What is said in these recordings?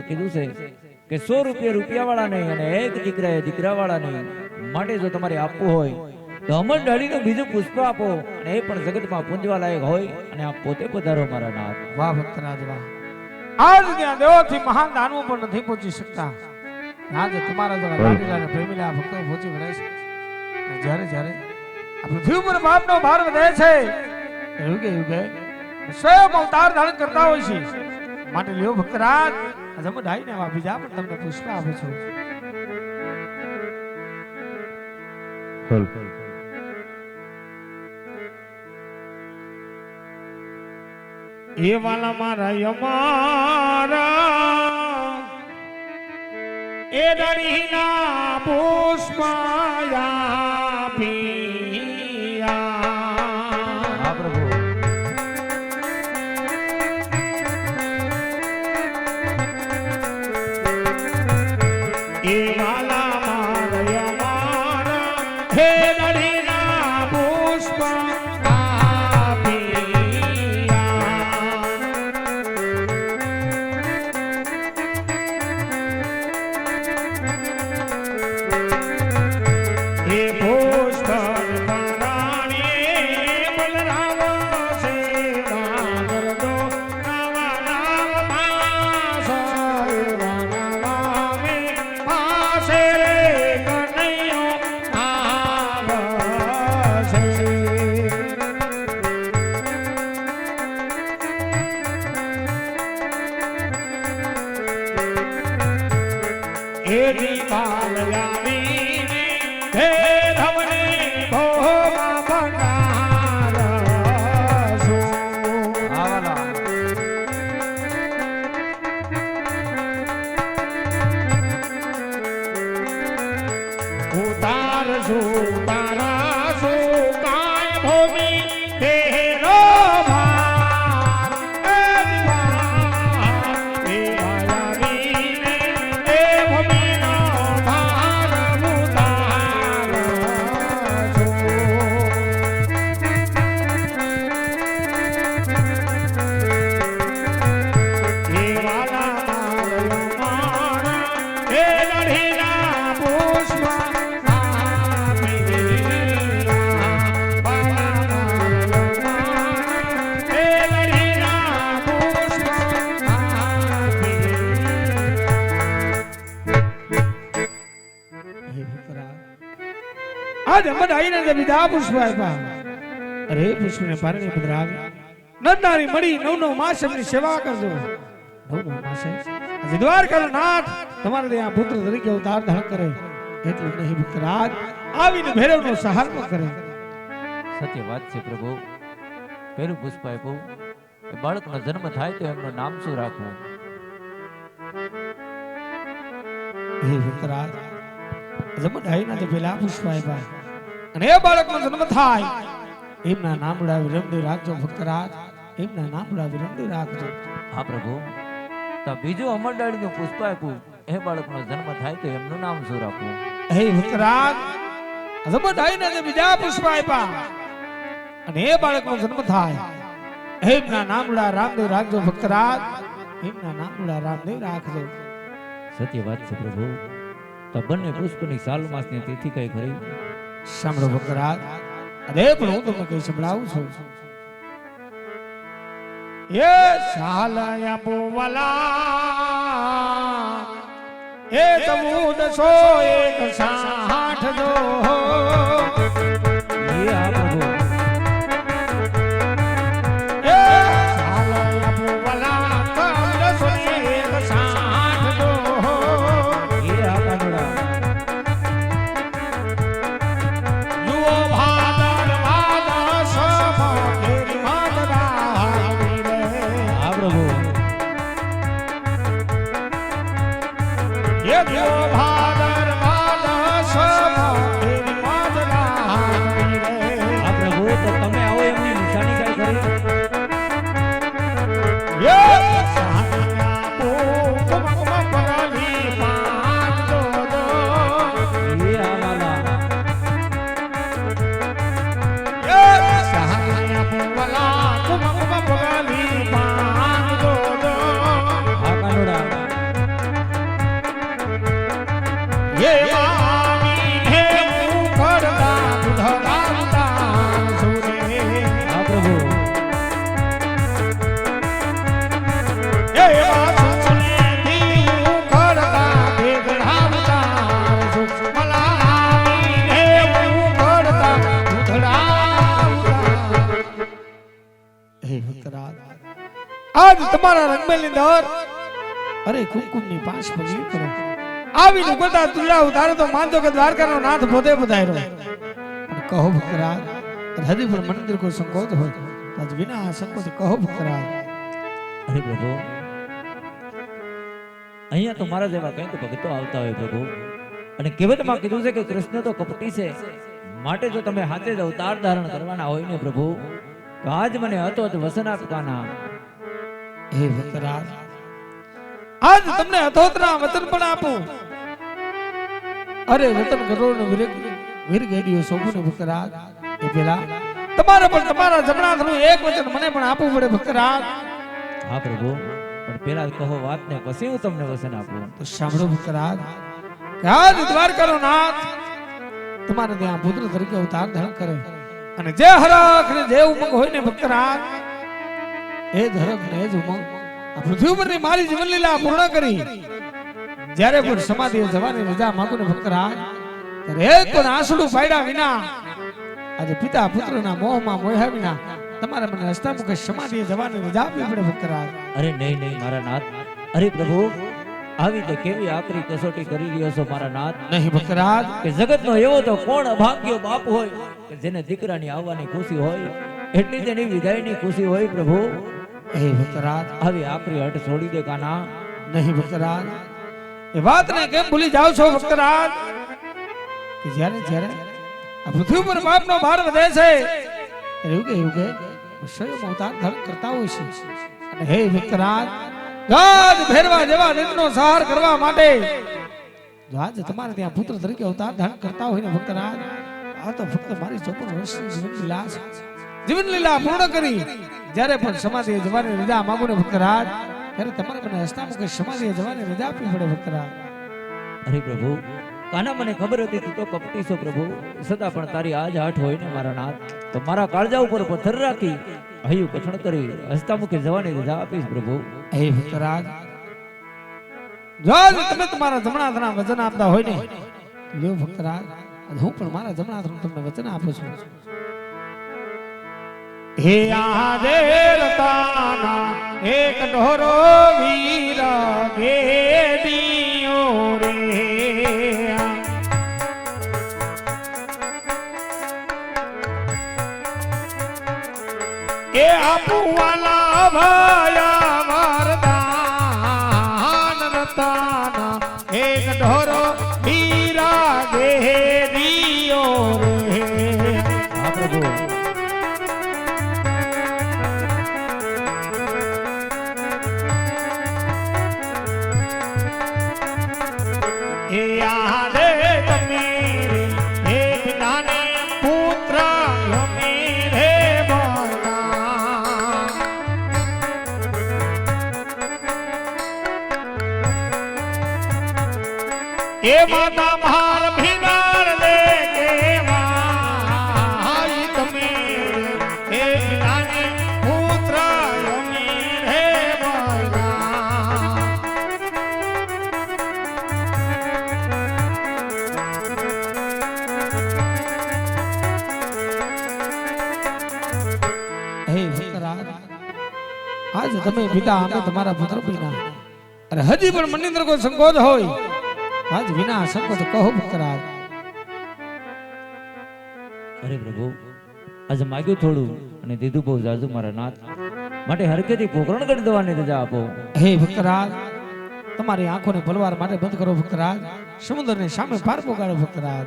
માં કીધું છે કે સો રૂપિયા રૂપિયા વાળા નહીં અને એક દીકરા એ દીકરા વાળા નહીં માટે જો તમારે આપવું હોય તો અમર ડાળીનું બીજું પુષ્પ આપો અને એ પણ જગતમાં પૂંજવા લાયક હોય અને આપ પોતે પધારો મારા નાથ. વાહ ભક્તરાજ વાહ. આજ ત્યાં દેવોથી મહાન દાનવો પણ નથી પહોંચી શકતા. આજે તમારા દ્વારા લાડીલા અને પ્રેમીલા ભક્તો પહોંચી વળે છે. જ્યારે જ્યારે આ પૃથ્વી ઉપર બાપનો ભાર વધે છે યુગે યુગે સ્વયં અવતાર ધારણ કરતા હોય છે. માટે લ્યો ભક્તરાજ આ ને આવા બીજા પણ તમને પુષ્પ આપું છું. એ વાલા મારા યમારા, એ દડીના પુષ્પાયા. Oh. અમર આઈને જે બીજા પુષ્પ આપ્યા. અરે પુષ્પને પારણે પધરાવી નરનારી મળી નવ નવ માસ એમની સેવા કરજો. નવ નવ માસે આજે દ્વારકાનો નાથ તમારે ત્યાં પુત્ર તરીકે અવતાર ધારણ કરે. એટલું નહીં ભક્તરાજ આવીને ભૈરવનો સહારો કરે. સત્ય વાત છે પ્રભુ. પહેલું પુષ્પ આપ્યું? બાળકનો જન્મ થાય તો એમનું નામ શું રાખવું? હે ભક્તરાજ જમડાઈના જે પેલા પુષ્પ આપ્યા. અને એ બાળકનો જન્મ થાય. એમના નામડા વિરમડી રાખજો ભક્તરાજ એમના નામડા વિરમડી રાખજો હા પ્રભુ. તો બીજું અમરડાળીનું પુષ્પ આપ્યું. એ બાળકનો જન્મ થાય તો એમનું નામ શું રાખવું? હે ભક્તરાજ જમડાઈના જે બીજા પુષ્પ આપ્યા. અને એ બાળકનો જન્મ થાય. એમના નામડા રામદેવ રાખજો ભક્તરાજ એમના નામડા રામદેવ રાખજો સત્ય વાત છે પ્રભુ. તો બંને પુષ્પની સાલમાસની તિથિ કઈ ખરી? સાંભળો ભક્તરાજ અરે પણ હું તમને કઈ સંભળાવું છું. એ શાલયા બોવલા એ ચૌદ સો એક સાઠ દો. આજ તમારા રંગમેલની અંદર અરે કુમકુમની પાંચ મજલી કરો આવી નુકતા તુલા ઉતારે તો માનજો કે દ્વારકાનો નાથ પોતે બધાયરો કહો ભકરા પણ મંદિર કોઈ સંકોચ હોય? આજ વિના સંકોચ કહો ભકરા અરે પ્રભુ અહીંયા તો મારા જેવા કંઈક ભક્તો આવતા હોય પ્રભુ. અને કહેવતમાં કીધું છે કે કૃષ્ણ તો કપટી છે. માટે જો તમે હાથે જ અવતાર ધારણ કરવાના હોય ને પ્રભુ તો આજ મને હતો જ વસન આપવાના હે ભક્તરાજ આજ તમને અધોતરા વચન પણ આપું. અરે વતન કરોડ વીર વીર ગેડીઓ સોગુને ભક્તરાજ એ પેલા તમારે પણ તમારા જમણા હાથનું એક વચન મને પણ આપવું પડે ભક્તરાજ હા પ્રભુ. પણ પેલા કહો વાત ને પછી હું તમને વચન આપું. તો સાંભળો ભક્તરાજ આજ દ્વારકાનો નાથ તમારે ત્યાં પુત્ર તરીકે અવતાર ધારણ કરે. અને જે હરખ ને જે ઉમંગ હોય ને ભક્તરાજ એ જ હરખ ને એ જ ઉમંગ. પૃથ્વી ઉપરની મારી જીવન લીલા પૂર્ણ કરી. જ્યારે પણ સમાધિ જવાની રજા માંગુ ને ભક્તરાજ ત્યારે એક પણ આંસુડું પાડ્યા વિના આજે પિતા પુત્રના મોહમાં મોહ્યા વિના તમારે મને હસતા મુખે સમાધિએ જવાની રજા આપવી પડે ભક્તરાજ અરે નહીં નહીં મારા નાથ. અરે પ્રભુ આવી તો કેવી આકરી કસોટી કરી રહ્યો છો મારા નાથ? નહીં ભક્તરાજ કે જગતનો એવો તો કોણ અભાગ્યો બાપ હોય કે જેને દીકરાની આવવાની ખુશી હોય? એટલી તેની વિદાયની ખુશી હોય પ્રભુ? હે ભક્તરાજ આવી આકરી હટ છોડી દે કાના. નહીં ભક્તરાજ એ વાતને કેમ ભૂલી જાવ છો ભક્તરાજ કે જ્યારે જ્યારે આ પૃથ્વી પર બાપનો ભાર વધે છે એવું કે એવું કે સ્વયં અવતાર ધારણ કરતા હોય છે. અને હે ભક્તરાજ ભેરવા જેવા દિનનો સહાર કરવા માટે જો આજે તમારે ત્યાં પુત્ર તરીકે અવતાર ધારણ કરતા હોય ને ભક્તરાજ આ તો ફક્ત મારી ચોપન વર્ષની જીવન લીલા છે જીવન લીલા પૂર્ણ કરી. જ્યારે પણ સમાધિ જવાની રજા માગો ને ભક્તરાજ ત્યારે તમારે મને હસતા મુખે સમાધિએ જવાની રજા આપવી પડે ભક્તરાજ. અરે પ્રભુ કાના મને ખબર હતી તું તો કપટી છો પ્રભુ. સદા પણ તારી આજ હાથ હોય ને મારા નાથ. તો મારા કાળજા ઉપર પથ્થર રાખી હૈયું કઠણ કરી હસતા મુખે જવાની રજા આપીશ પ્રભુ. હે ભક્તરાજ જો તમે તમારા જમણા ધણા વચન આપતા હોય ને લ્યો ભક્તરાજ હું પણ મારા જમણા ધણા તમને વચન આપું છું. હે આદે રતાના એક ઢોરો વીર ગેડીઓ રે. એ આપુવાલા ભાયા એ માતા મહાર ભીનાર દે કે માં તમે એ ભીનાની તમે પિતા અમે તમારા પુત્ર બન્યા અરે હજી પણ મનની અંદર કોઈ સંકોચ હોય? આજ વિના સંકોચ કહો ભક્તરાજ અરે પ્રભુ આજે માગ્યું થોડું અને દીધું બહુ જાજુ મારા નાથ. માટે હરકેથી પોકરણ કરી દેવાની રજા આપો. હે ભક્તરાજ તમારી આંખોને ભલવાર માટે બંધ કરો ભક્તરાજ સમુદ્રને સામે પાર પોગાડો ભક્તરાજ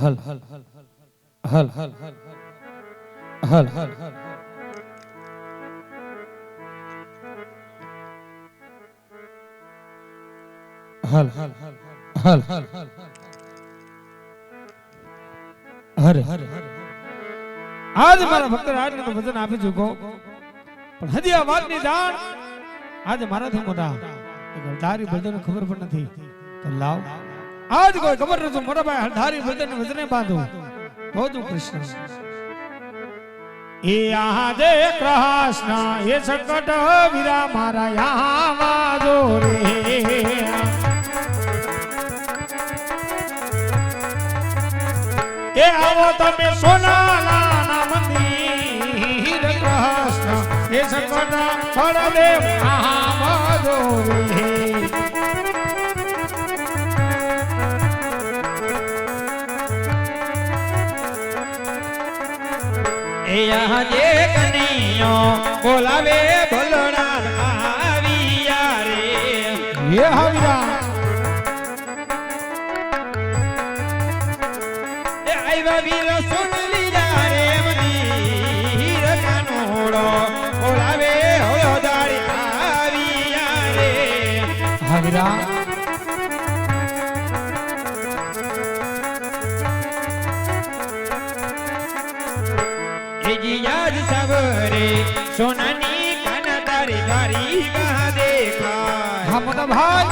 હલ હલ હલ હલ હલ હલ હલ. હલ હલ હલ હલ હલ હલ. હરે હરે હરે. આજ મારા ભક્ત રાજને તો ભજન આપી ચૂકો પણ હજી આ વાતની જાણ આજે મારાથી મોટા. દારી ભજન ખબર પણ નથી. તો લાવ. આજ કોઈ ખબર નથી, મોટા ભાઈ હળધારી વજન વજને બાંધો. ભોજું કૃષ્ણ. એ આજે કૃષ્ણ એ સકટ વીરા મારા યા વાજો રે એ આવો તમે સોનાના મંદિર કૃષ્ણ એ સંકટ બળદેવ આવા જો રે આજે કનૈયો બોલાવે ભલડા આવ્યા રે. એ હવિરા એ આવ્યા વીર સુન લીધા રે મંદિર કાનોડો બોલાવે હળદારી આવ્યા રે. હવિરા જીયાજ સવરે સોનાની કાનાતારી દ્વારી કહા દેખા હા મોટા ભાઈ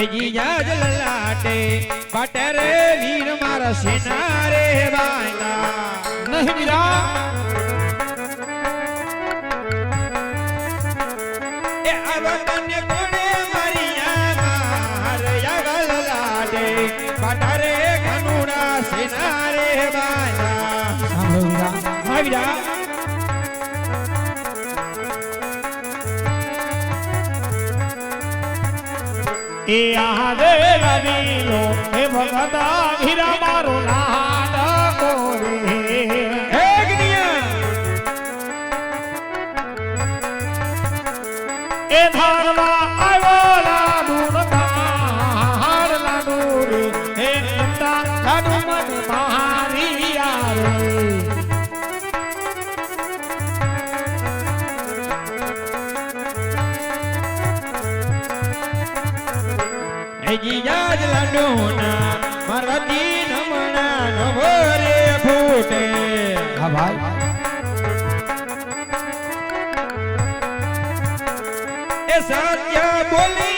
એ જીજા લલાટે પાટરે વીર મારા સેના રે બાંધા. નહીં વીરા એ આવા તને કોણે મરિયા માર યાગા લલાટે પાટરે ઘનુડા સેના રે બાંધા સાંભળો વીરા એ આજે રવિનો હે ભગતા હીરા મારો નાદ કોરે. હે ગનિયા એ ધારવા આવ્યો લાડુ નકાર લાડુ રે. હે નમતા લાડુ મન મારી રે એ જીજા જ લડોના મારતી નમણા નવો રે ફૂટે. હા ભાઈ. એ સત્ય બોલી